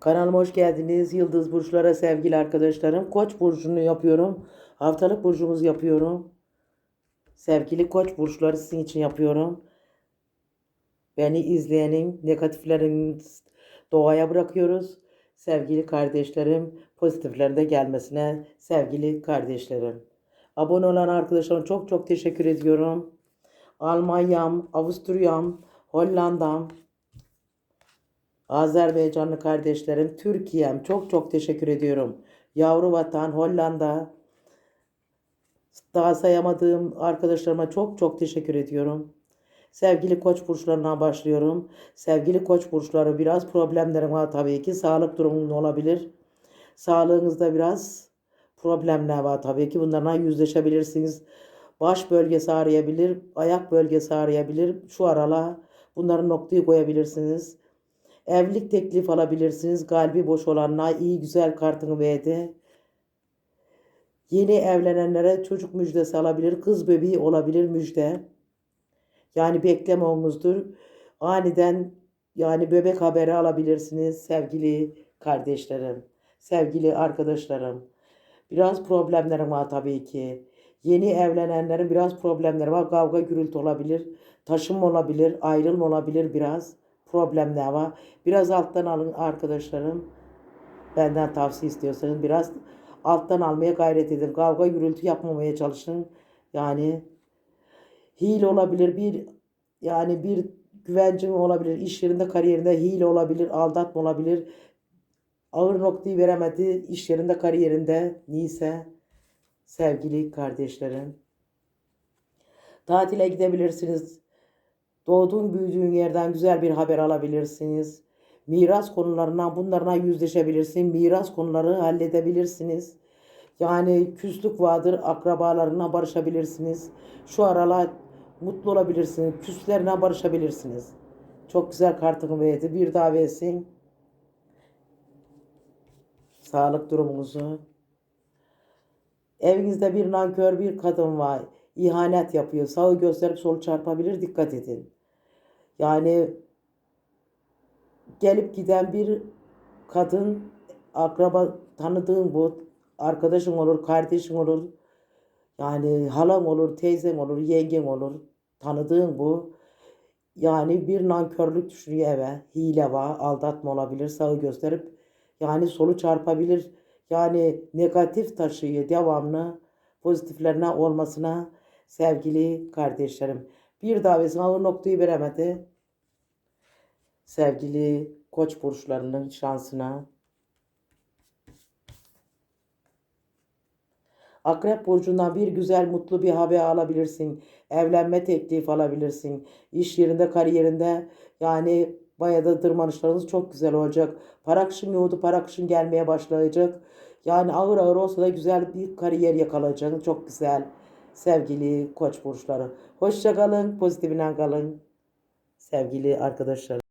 Kanalıma hoş geldiniz. Yıldız Burçlara sevgili arkadaşlarım. Koç burcunu yapıyorum. Haftalık burcumuzu yapıyorum. Sevgili Koç burçları sizin için yapıyorum. Beni izleyenin negatiflerini doğaya bırakıyoruz. Sevgili kardeşlerim, pozitiflerin de gelmesine sevgili kardeşlerim. Abone olan arkadaşlarım çok çok teşekkür ediyorum. Almanya'm, Avusturya'm, Hollanda'm, Azerbaycanlı kardeşlerim, Türkiye'm çok çok teşekkür ediyorum. Yavru vatan, Hollanda, daha sayamadığım arkadaşlarıma çok çok teşekkür ediyorum. Sevgili koç burçlarına başlıyorum. Sevgili koç burçları biraz problemlerim var tabii ki. Sağlık durumunun olabilir. Sağlığınızda biraz problemler var tabii ki. Bunlarla yüzleşebilirsiniz. Baş bölgesi ağrıyabilir, ayak bölgesi ağrıyabilir. Şu arala bunların noktayı koyabilirsiniz. Evlilik teklif alabilirsiniz. Kalbi boş olanlar iyi güzel kartını verdi. Yeni evlenenlere çocuk müjdesi alabilir. Kız bebeği olabilir müjde. Yani beklememizdir. Aniden yani bebek haberi alabilirsiniz sevgili kardeşlerim, sevgili arkadaşlarım. Biraz problemlerim var tabii ki. Yeni evlenenlerin biraz problemleri var. Kavga gürültü olabilir. Taşınma olabilir. Ayrılma olabilir biraz. Problemler var. Biraz alttan alın arkadaşlarım. Benden tavsiye istiyorsanız biraz alttan almaya gayret edin. Kavga gürültü yapmamaya çalışın. Yani hile olabilir bir yani bir güvencin olabilir iş yerinde kariyerinde hile olabilir aldatma olabilir ağır noktayı veremedi iş yerinde kariyerinde neyse sevgili kardeşlerim tatile gidebilirsiniz doğduğun büyüdüğün yerden güzel bir haber alabilirsiniz miras konularına bunlarına yüzleşebilirsin miras konuları halledebilirsiniz yani küslük vardır akrabalarına barışabilirsiniz şu aralar mutlu olabilirsiniz. Küslerine barışabilirsiniz. Çok güzel kartını verdi. Bir daha versin. Sağlık durumunuzu. Evinizde bir nankör bir kadın var. İhanet yapıyor. Sağı gösterip sol çarpabilir. Dikkat edin. Yani gelip giden bir kadın akraba tanıdığın bu arkadaşın olur, kardeşin olur. Yani halam olur, teyzem olur, yengen olur. Tanıdığın bu. Yani bir nankörlük düşünüyor eve. Hile var, aldatma olabilir, sağı gösterip yani solu çarpabilir. Yani negatif taşıyor devamlı pozitiflerine olmasına sevgili kardeşlerim. Bir davetine o noktayı veremedi. Sevgili koç burçlarının şansına. Akrep burcundan bir güzel mutlu bir haber alabilirsin. Evlenme teklif alabilirsin. İş yerinde, kariyerinde yani bayağı da tırmanışlarınız çok güzel olacak. Para akışın yoğdu, para akışın gelmeye başlayacak. Yani ağır ağır olsa da güzel bir kariyer yakalayacaksın. Çok güzel sevgili koç burçları. Hoşça kalın, pozitifine kalın sevgili arkadaşlar.